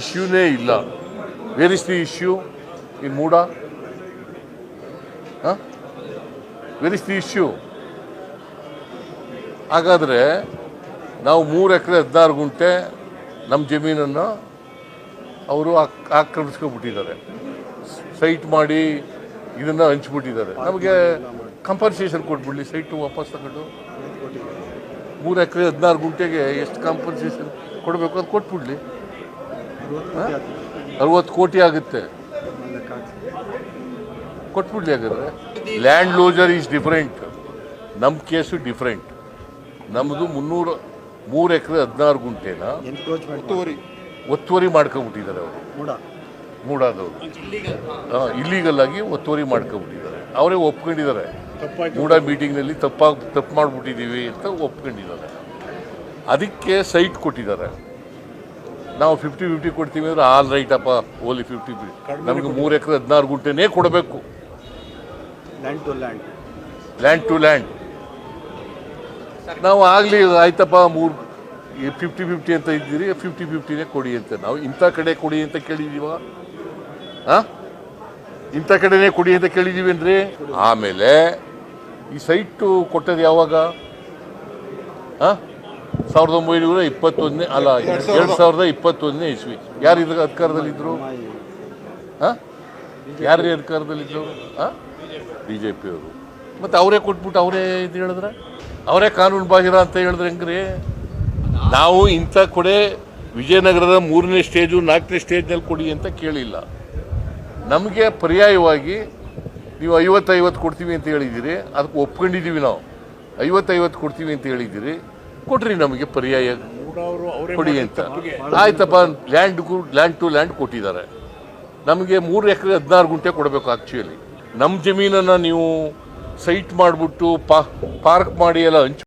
ಇಶ್ಯೂನೇ ಇಲ್ಲ where is the issue in MUDA where is the issue ಹಾಗಾದರೆ ನಾವು ಮೂರು ಎಕರೆ ಹದಿನಾರು ಗುಂಟೆ ನಮ್ಮ ಜಮೀನನ್ನು ಅವರು ಆಕ್ರಮಿಸ್ಕೊಬಿಟ್ಟಿದ್ದಾರೆ ಸೈಟ್ ಮಾಡಿ ಇದನ್ನು ಹಂಚ್ಬಿಟ್ಟಿದ್ದಾರೆ. ನಮಗೆ ಕಂಪನ್ಸೇಷನ್ ಕೊಟ್ಬಿಡ್ಲಿ. ಸೈಟು ವಾಪಸ್ ತಗೊಂಡು ಮೂರು ಎಕರೆ ಹದಿನಾರು ಗುಂಟೆಗೆ ಎಷ್ಟು ಕಾಂಪನ್ಸೇಷನ್ ಕೊಡಬೇಕು ಅದು ಕೊಟ್ಬಿಡ್ಲಿ. ಅರವತ್ತು ಕೋಟಿ. ಆಗುತ್ತೆ. ಕೊಟ್ಬಿಡ್ಲಿ ಹಾಗಾದ್ರೆ. ಲ್ಯಾಂಡ್ ಲೂಸರ್ ಈಸ್ ಡಿಫರೆಂಟ್ ನಮ್ಮ ಕೇಸು ಡಿಫ್ರೆಂಟ್ ನಮ್ಮದು ಮುನ್ನೂರ ಮೂರು ಎಕರೆ ಹದಿನಾರು ಗುಂಟೆನ? ಒತ್ತುವರಿ. ಒತ್ತುವರಿ ಮಾಡ್ಕೊಂಬಿಟ್ಟಿದ್ದಾರೆ ಅವರು. ಮೂಡ. ಮೂಡಾದವರು. ಇಲ್ಲೀಗಲ್ ಆಗಿ ಒತ್ತುವರಿ ಮಾಡ್ಕೊಂಬಿಟ್ಟಿದ್ದಾರೆ ಅವರೇ ಒಪ್ಕೊಂಡಿದ್ದಾರೆ. ಮೂಡ ಮೀಟಿಂಗ್ನಲ್ಲಿ ತಪ್ಪಾಗಿ ತಪ್ಪು ಮಾಡಿಬಿಟ್ಟಿದ್ದೀವಿ ಅಂತ ಒಪ್ಕೊಂಡಿದ್ದಾರೆ. ಅದಕ್ಕೆ ಸೈಟ್ ಕೊಟ್ಟಿದ್ದಾರೆ. ನಾವು ಫಿಫ್ಟಿ ಫಿಫ್ಟಿ ಕೊಡ್ತೀವಿ ಅಂದ್ರೆ ಆಲ್ ರೈಟ್ ಅಪ್ಪ ಓಲಿ ಫಿಫ್ಟಿ ಫಿಫ್ಟಿ ನಮಗೆ ಮೂರು ಎಕರೆ ಹದಿನಾರು ಗುಂಟೆನೇ ಕೊಡಬೇಕು. Land to land land to land ನಾವು ಆಗಲಿ ಆಯ್ತಪ್ಪ ಮೂರು ಫಿಫ್ಟಿ ಫಿಫ್ಟಿ ಅಂತ ಇದ್ದೀರಿ ಫಿಫ್ಟಿ ಫಿಫ್ಟಿನೇ ಕೊಡಿ ಅಂತ. ನಾವು ಇಂಥ ಕಡೆ ಕೊಡಿ ಅಂತ ಕೇಳಿದ್ದೀವ ಹಾಂ ಇಂಥ ಕಡೆನೇ ಕೊಡಿ ಅಂತ ಕೇಳಿದೀವೇನ್ರಿ ಆಮೇಲೆ ಈ ಸೈಟು ಕೊಟ್ಟದ್ದು ಯಾವಾಗ? ಹಾಂ ಸಾವಿರದ ಒಂಬೈನೂರ ಇಪ್ಪತ್ತೊಂದನೇ ಅಲ್ಲ ಎರಡು ಸಾವಿರದ ಇಪ್ಪತ್ತೊಂದನೇ ಇಸ್ವಿ. ಯಾರು ಇದ್ರ ಅಧಿಕಾರದಲ್ಲಿದ್ದರು ಹಾಂ? ಯಾರು ಅಧಿಕಾರದಲ್ಲಿದ್ದರು ಹಾಂ? ಬಿ ಜೆ ಪಿಯವರು ಮತ್ತು ಅವರೇ ಕೊಟ್ಬಿಟ್ಟು ಅವರೇ ಇದು ಹೇಳಿದ್ರೆ? ಅವರೇ ಕಾನೂನು ಬಾಹಿರ ಅಂತ ಹೇಳಿದ್ರೆ ಹೆಂಗ್ರಿ? ನಾವು ಇಂಥ ಕೊಡೆ ವಿಜಯನಗರದ ಮೂರನೇ ಸ್ಟೇಜು ನಾಲ್ಕನೇ ಸ್ಟೇಜ್ನಲ್ಲಿ ಕೊಡಿ ಅಂತ ಕೇಳಿಲ್ಲ. ನಮಗೆ ಪರ್ಯಾಯವಾಗಿ ನೀವು ಐವತ್ತೈವತ್ತು ಕೊಡ್ತೀವಿ ಅಂತ ಹೇಳಿದ್ದೀರಿ. ಅದಕ್ಕೆ ಒಪ್ಕೊಂಡಿದ್ದೀವಿ ನಾವು. ಐವತ್ತೈವತ್ತು ಕೊಡ್ತೀವಿ ಅಂತ ಹೇಳಿದ್ದೀರಿ. ಕೊಡ್ರಿ ನಮಗೆ ಪರ್ಯಾಯ. ಕೊಡಿ ಅಂತ. ಆಯ್ತಪ್ಪ ಲ್ಯಾಂಡ್ ಲ್ಯಾಂಡ್ ಟು ಲ್ಯಾಂಡ್ ಕೊಟ್ಟಿದ್ದಾರೆ. ನಮಗೆ ಮೂರು ಎಕರೆ ಹದಿನಾರು ಗುಂಟೆ ಕೊಡಬೇಕು ಆ್ಯಕ್ಚುಲಿ ನಮ್ಮ ಜಮೀನನ್ನು ನೀವು ಸೈಟ್ ಮಾಡಿಬಿಟ್ಟು ಪಾರ್ಕ್ ಮಾಡಿ ಎಲ್ಲ ಹಂಚ್